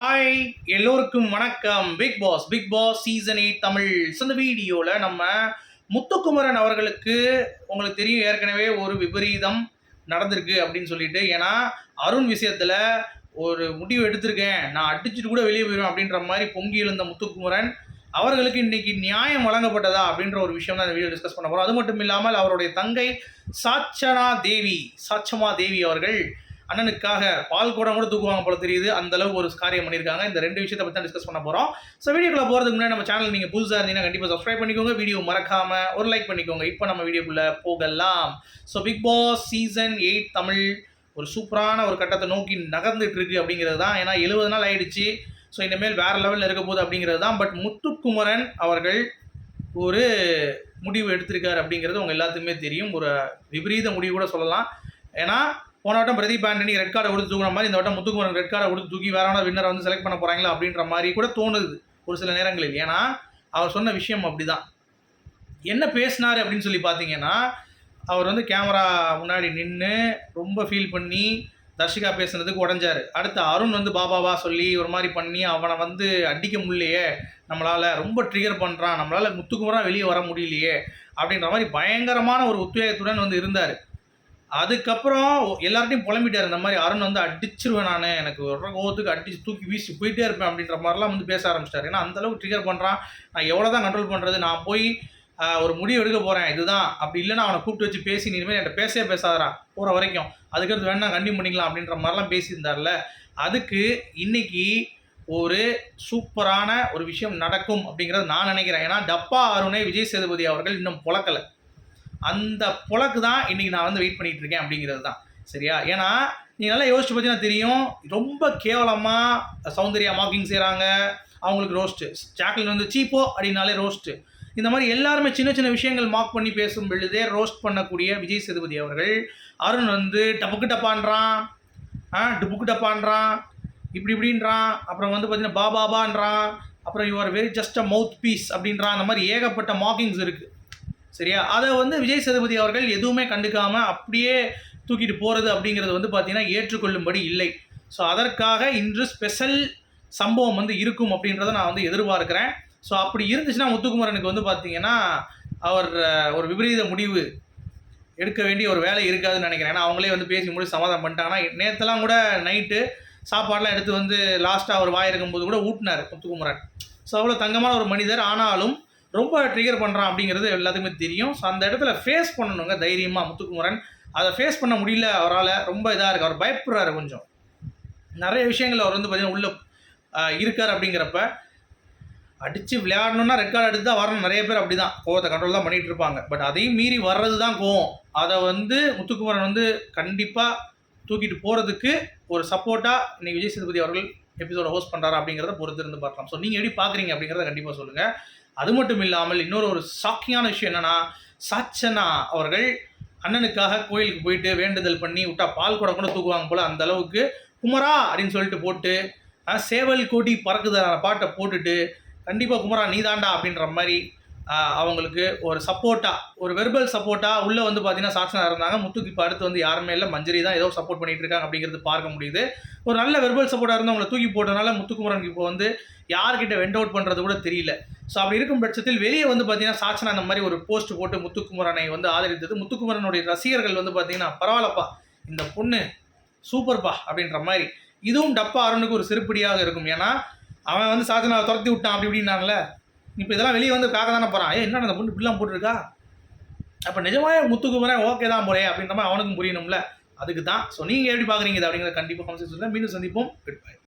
Hi எல்லோருக்கும் வணக்கம். Big Boss Big Boss season eight Tamil. சிறந்த இந்த வீடியோவில் நம்ம முத்துக்குமரன் அவர்களுக்கு உங்களுக்கு தெரியும் ஏற்கனவே ஒரு விபரீதம் நடந்திருக்கு அப்படின்னு சொல்லிட்டு. ஏன்னா அருண் விஷயத்தில் ஒரு முடிவு எடுத்திருக்கேன். நான் அடிச்சுட்டு கூட வெளியே போயிடுவேன் அப்படின்ற மாதிரி பொங்கி எழுந்த முத்துக்குமரன் அவர்களுக்கு இன்னைக்கு நியாயம் வழங்கப்பட்டதா அப்படின்ற ஒரு விஷயம் தான் இந்த வீடியோ டிஸ்கஸ் பண்ண போகிறோம் அது மட்டும் இல்லாமல் அவருடைய தங்கை சாச்சனா தேவி சாச்சமா தேவி அவர்கள் அண்ணனுக்காக பால் கூடம் கூட தூக்குவாங்க போல தெரியுது. அந்த அளவுக்கு ஒரு காரியம் பண்ணியிருக்காங்க. இந்த ரெண்டு விஷயத்தை பற்றி தான் டிஸ்கஸ் பண்ண போகிறோம் ஸோ வீடியோக்குள்ள போகிறதுக்கு முன்னாடி நம்ம சேனல் நீங்கள் புதுசாக இருந்தீங்கன்னா கண்டிப்பாக சப்ஸ்கிரைப் பண்ணிக்கோங்க. வீடியோ மறக்காம ஒரு லைக் பண்ணிக்கோங்க. இப்போ நம்ம வீடியோக்குள்ளே போகலாம். So Big Boss season eight Tamil ஒரு சூப்பரான ஒரு கட்டத்தை நோக்கி நகர்ந்துட்டு இருக்கு அப்படிங்கிறது தான். ஏன்னா எழுபது நாள் ஆயிடுச்சு. ஸோ இனிமேல் வேற லெவலில் இருக்க போகுது அப்படிங்கிறது தான். பட் முத்துக்குமரன் அவர்கள் ஒரு முடிவு எடுத்திருக்காரு அப்படிங்கிறது உங்கள் எல்லாத்துக்குமே தெரியும். ஒரு விபரீத முடிவு கூட சொல்லலாம். ஏன்னா போன வட்டம் பிரதீப் ஆண்டனி ரெட் கார்டை கொடுத்து தூக்குற மாதிரி இந்த வட்டம் முத்துக்குமரன் ரெட் கார்டை கொடுத்து தூக்கி வேற வின்னரை வந்து செலக்ட் பண்ண போகிறாங்களா அப்படின்ற மாதிரி கூட தோணுது ஒரு சில நேரங்களில். ஏன்னா அவர் சொன்ன விஷயம் அப்படிதான். என்ன பேசினாரு அப்படின்னு சொல்லி பார்த்தீங்கன்னா அவர் வந்து கேமரா முன்னாடி நின்று ரொம்ப ஃபீல் பண்ணி தர்ஷிகா பேசுனதுக்கு உடஞ்சார். அடுத்து அருண் வந்து பாபாவா சொல்லி ஒரு மாதிரி பண்ணி அவனை வந்து அடிக்க முடியலையே நம்மளால் ரொம்ப ட்ரிகர் பண்ணுறான் நம்மளால் முத்துக்குமரா வெளியே வர முடியலையே அப்படின்ற மாதிரி பயங்கரமான ஒரு உத்வேகத்துடன் வந்து இருந்தார். அதுக்கப்புறம் எல்லார்ட்டையும் புலம்பிட்டார். இந்த மாதிரி அருண் வந்து அடிச்சிருவேன் நான். எனக்கு ஒரு கோவத்துக்கு அடிச்சு தூக்கி வீசி போயிட்டே இருப்பேன் அப்படின்ற மாதிரிலாம் வந்து பேச ஆரம்பிச்சிட்டார். ஏன்னா அந்தளவுக்கு ட்ரிகர் பண்ணுறான் நான் எவ்வளோ தான் கண்ட்ரோல் பண்ணுறது நான் போய் ஒரு முடிவு எடுக்க போகிறேன் இதுதான். அப்படி இல்லைன்னா அவனை கூப்பிட்டு வச்சு பேசி நீ இனிமேல் என்கிட்ட பேசவே பேசாதரா போகிற வரைக்கும். அதுக்கடுத்து வேணா கண்டினியூ பண்ணிக்கலாம். அப்படின்ற மாதிரிலாம் பேசியிருந்தார்ல. அதுக்கு இன்னைக்கு ஒரு சூப்பரான ஒரு விஷயம் நடக்கும் அப்படிங்கிறத நான் நினைக்கிறேன். ஏன்னா டப்பா அருணை விஜய் சேதுபதி அவர்கள் இன்னும் புழக்கலை அந்த புழக்கு தான் இன்றைக்கி நான் வந்து வெயிட் பண்ணிகிட்டு இருக்கேன் அப்படிங்கிறது தான். சரியா? ஏன்னா நீ நல்லா யோசிச்சு பார்த்தீங்கன்னா தெரியும். ரொம்ப கேவலமாக சௌந்தர்யா மார்க்கிங் செய்கிறாங்க அவங்களுக்கு ரோஸ்ட்டு ஜாக்லின் வந்து சீப்போ அப்படின்னாலே ரோஸ்ட்டு இந்த மாதிரி எல்லாருமே சின்ன சின்ன விஷயங்கள் மார்க் பண்ணி பேசும் பொழுதே ரோஸ்ட் பண்ணக்கூடிய விஜய் சேதுபதி அவர்கள் அருண் வந்து டப்புக்கு டப்பான்றான். ஆ டுப்புக்கு டப்பான்றான். இப்படி இப்படின்றான். அப்புறம் வந்து பார்த்தீங்கன்னா பாபாபான்றான் அப்புறம் your very just a mouthpiece அப்படின்றான் அந்த மாதிரி ஏகப்பட்ட மார்க்கிங்ஸ் இருக்குது சரியா? அதை வந்து விஜய் சேதுபதி அவர்கள் எதுவுமே கண்டுக்காம அப்படியே தூக்கிட்டு போகிறது அப்படிங்கிறது வந்து பார்த்திங்கன்னா ஏற்றுக்கொள்ளும்படி இல்லை. ஸோ அதற்காக இன்று ஸ்பெஷல் சம்பவம் வந்து இருக்கும் அப்படின்றத நான் வந்து எதிர்பார்க்குறேன். ஸோ அப்படி இருந்துச்சுன்னா முத்துக்குமரனுக்கு வந்து பார்த்தீங்கன்னா அவர் ஒரு விபரீத முடிவு எடுக்க வேண்டிய ஒரு வேலை இருக்காதுன்னு நினைக்கிறேன். ஏன்னா அவங்களே வந்து பேசி முடிச்சு சமாதானம் பண்ணிட்டாங்கன்னா நேற்றுலாம் கூட நைட்டு சாப்பாடெலாம் எடுத்து வந்து லாஸ்ட்டாக அவர் வாயிருக்கும் போது கூட ஊட்டினார் முத்துக்குமரன். ஸோ அவ்வளோ தங்கமான ஒரு மனிதர். ஆனாலும் ரொம்ப ட்ரிகர் பண்ணுறான் அப்படிங்கிறது எல்லாத்துக்குமே தெரியும். ஸோ அந்த இடத்துல ஃபேஸ் பண்ணணுங்க தைரியமாக முத்துக்குமரன். அதை ஃபேஸ் பண்ண முடியல அவரால் ரொம்ப இதாக இருக்குது அவர் பயப்படுறாரு கொஞ்சம். நிறைய விஷயங்கள் அவர் வந்து பார்த்தீங்கன்னா உள்ள இருக்கார் அப்படிங்கிறப்ப அடித்து விளையாடணும்னா ரெக்கார்டு எடுத்து தான் வரணும். நிறைய பேர் அப்படி தான் கோவத்தை கண்ட்ரோல் தான் பண்ணிகிட்டு இருப்பாங்க. பட் அதையும் மீறி வர்றது தான் கோவம். அதை வந்து முத்துக்குமரன் வந்து கண்டிப்பாக தூக்கிட்டு போகிறதுக்கு ஒரு சப்போர்ட்டாக இன்னைக்கு விஜய் சேதுபதி அவர்கள் எபிசோட ஹோஸ்ட் பண்ணுறாரு அப்படிங்கிறத பொறுத்து இருந்து பார்க்கலாம். ஸோ நீங்கள் எப்படி பார்க்குறீங்க அப்படிங்கிறத கண்டிப்பாக சொல்லுங்கள் அது மட்டும் இல்லாமல் இன்னொரு ஒரு ஷாக்கிங்கான விஷயம் என்னென்னா சாச்சனா அவர்கள் அண்ணனுக்காக கோயிலுக்கு போயிட்டு வேண்டுதல் பண்ணி விட்டா பால் குடம் கூட தூக்குவாங்க போல அந்த அளவுக்கு குமரா அப்படின்னு சொல்லிட்டு போட்டு சேவல் கொடி பறக்குதான பாட்டை போட்டுட்டு கண்டிப்பாக குமரா நீதாண்டா அப்படின்ற மாதிரி அவங்களுக்கு ஒரு சப்போர்ட்டாக ஒரு வெர்பல் சப்போர்ட்டாக உள்ளே வந்து பார்த்தீங்கன்னா சாட்சனா இருந்தாங்க. முத்துக்கு இப்போ அடுத்து வந்து யாருமே இல்லை. மஞ்சரி தான் ஏதோ சப்போர்ட் பண்ணிட்டு இருக்காங்க அப்படிங்கிறது பார்க்க முடியுது. ஒரு நல்ல வெர்பல் சப்போர்ட்டாக இருந்தவங்களை தூக்கி போட்டனால முத்துக்குமரனுக்கு இப்போ வந்து யார்கிட்ட வெண்ட் அவுட் பண்ணுறது கூட தெரியல. ஸோ அப்படி இருக்கும் பட்சத்தில் வெளியே வந்து பார்த்தீங்கன்னா சாட்சனா அந்த மாதிரி ஒரு போஸ்ட் போட்டு முத்துக்குமரனை வந்து ஆதரித்தது. முத்துக்குமரனுடைய ரசிகர்கள் வந்து பார்த்தீங்கன்னா பரவாயில்லப்பா இந்த பொண்ணு சூப்பர்ப்பா அப்படின்ற மாதிரி. இதுவும் டப்பா அருணுக்கு ஒரு சிறுப்படியாக இருக்கும். ஏன்னா அவன் வந்து சாட்சனாவை துரத்தி விட்டான் அப்படி இப்படின்னாங்களே இப்போ இதெல்லாம் வெளியே வந்து காக்க தானே போகிறான் ஏ என்ன அந்த பொண்ணு இப்படிலாம் போட்டிருக்கா? அப்போ நிஜமாவே முத்துக்குமரன் ஓகே தான் போறே அப்படின்ற மாதிரி அவனுக்கும் புரியணும்ல. அதுக்கு தான் ஸோ நீங்கள் எப்படி பார்க்குறீங்க இது அப்படிங்கிறத கண்டிப்பாக கமெண்ட் சொல்லுங்கள் மீண்டும் சந்திப்போம். Good bye